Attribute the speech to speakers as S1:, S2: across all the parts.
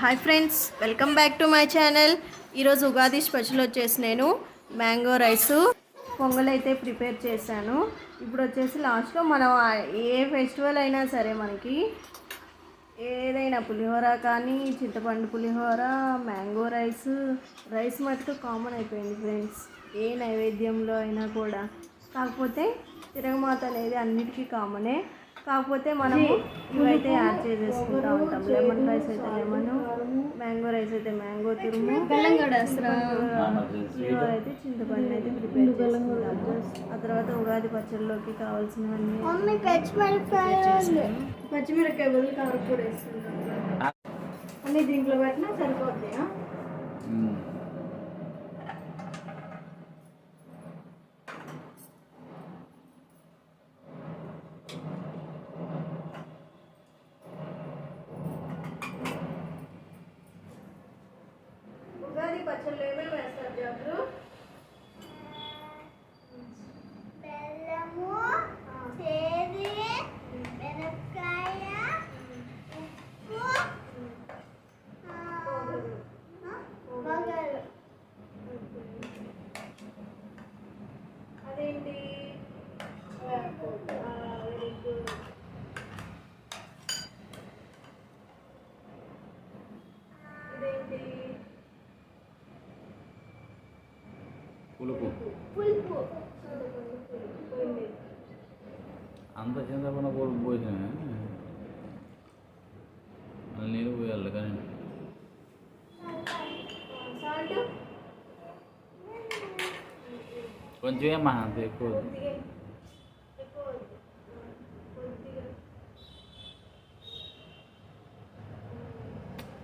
S1: Hi friends welcome back to my channel. ఈరోజు Ugadi special వచ్చేసి నేను మ్యాంగో రైస్ పొంగల్ అయితే ప్రిపేర్ చేశాను. ఇప్పుడు వచ్చేసి లాస్ట్లో మనం ఏ ఫెస్టివల్ అయినా సరే మనకి ఏదైనా పులిహోర కానీ చింతపండు పులిహోర మ్యాంగో రైస్ రైస్ మటుకు కామన్ అయిపోయింది ఫ్రెండ్స్. ఏ నైవేద్యంలో అయినా కూడా. కాకపోతే తిరగమాత అనేది అన్నిటికీ కామనే. కాకపోతే మనము ఇవైతే యాడ్ చేసేసుకుంటూ ఉంటాం. లెమన్ రైస్ అయితే లెమన్ మ్యాంగో రైస్ అయితే మ్యాంగో తురుము అయితే చింతపండు అయితే ప్రిపేర్ చేసుకుంటాము. ఆ తర్వాత ఉగాది పచ్చడిలోకి కావాల్సినవన్నీ పచ్చిమిరపకాయ బదులు కారపొడి వేస్తుంటాం అన్ని దీంట్లో పెట్టినా సరిపోతాయా
S2: అంత చింతపండు పులుపు పోసిన. మళ్ళీ నీళ్ళు పోయాలి కానీ కొంచెం ఏమా అంత ఎక్కువ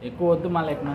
S1: ఎక్కువ వద్దు.
S2: మళ్ళీ ఎక్కువ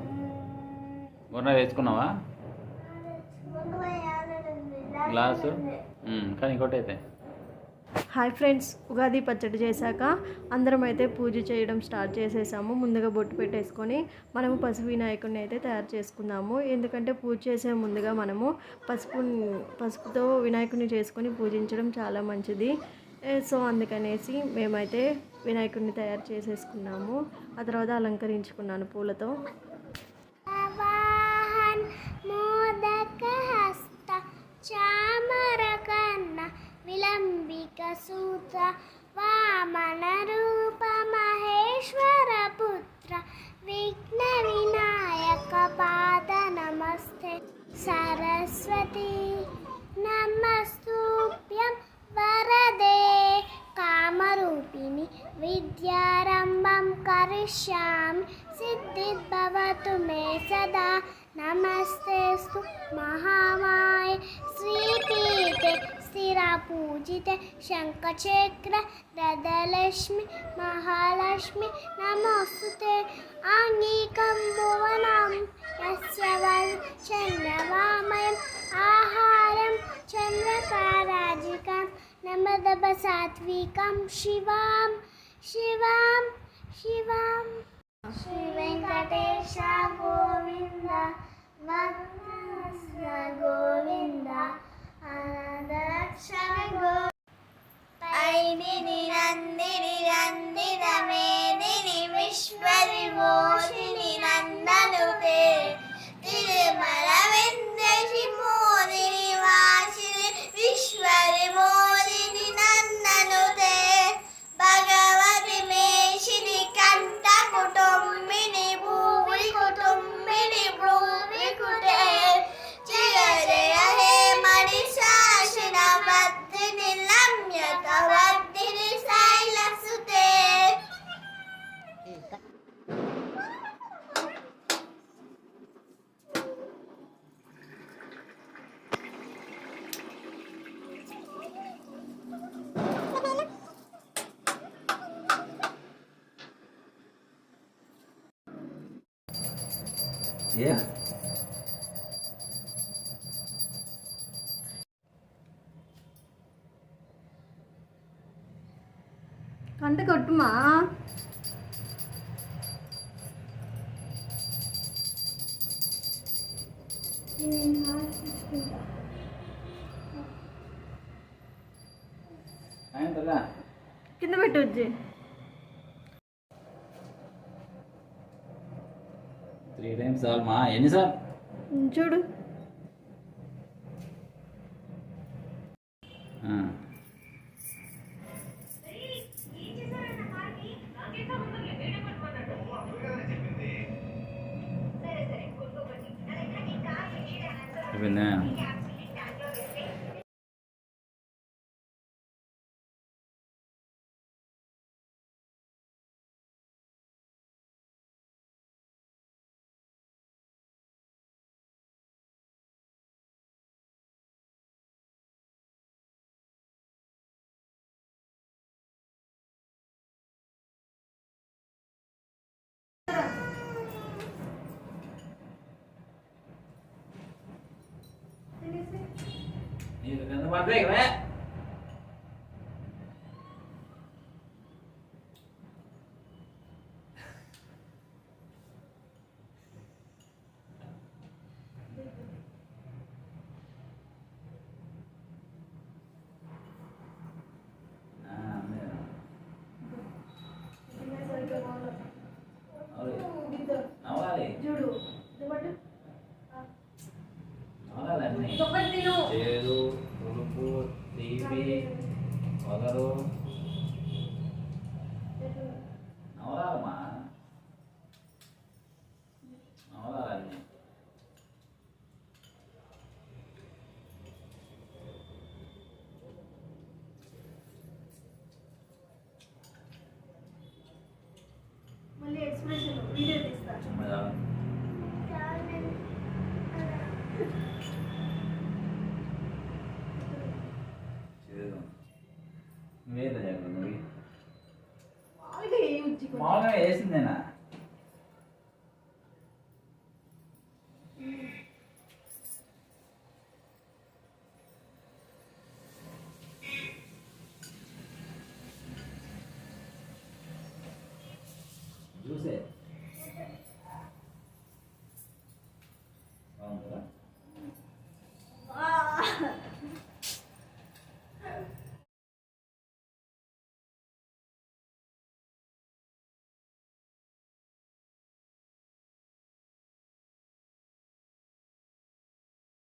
S2: గుర్ర వేసుకున్నావా? గ్లాసు? కానీ ఇంకోటి అయితే
S1: హాయ్ ఫ్రెండ్స్ ఉగాది పచ్చడి చేశాక అందరం అయితే పూజ చేయడం స్టార్ట్ చేసేసాము. ముందుగా బొట్టు పెట్టేసుకొని మనము పసుపు వినాయకుడిని అయితే తయారు చేసుకుందాము. ఎందుకంటే పూజ చేసే ముందుగా మనము పసుపు పసుపుతో వినాయకుడిని చేసుకొని పూజించడం చాలా మంచిది. సో అందుకనేసి మేమైతే వినాయకుడిని తయారు చేసేసుకున్నాము. ఆ తర్వాత అలంకరించుకున్నాను పూలతో.
S3: చామర కన్న విలంబిక సూత వామన రూప మహేశ్వర పుత్ర విఘ్న వినాయక పాద నమస్తే. సరస్వతి నమస్తూప్యం వరదే. కామరూపిణి విద్యారంభం కరిష్యామి సిద్ధిర్భవతు మే సదా. నమస్తేస్తు మహామాయ. పూజిత శంఖచక్ర రథలక్ష్మి మహాలక్ష్మి నమోస్తుతే ఆంగీకం భువనం యస్య చంద్రవామయం ఆహారం చంద్రకారాజికం నమదభ సాత్వికం శివాం శివాం శివాం శ్రీ వెంకటేశ గోవింద వంద గోవింద
S2: ఏ
S1: కంట కొట్టుమా
S2: అయిందా
S1: కింద పెట్టు
S2: త్రీ టైమ్స్ చాలు. మా ఎన్నిసార్లు
S1: చూడు.
S2: అయిపోయిందా? gitu
S1: kan tempat baik lah
S2: ইবি পনেরো చూసే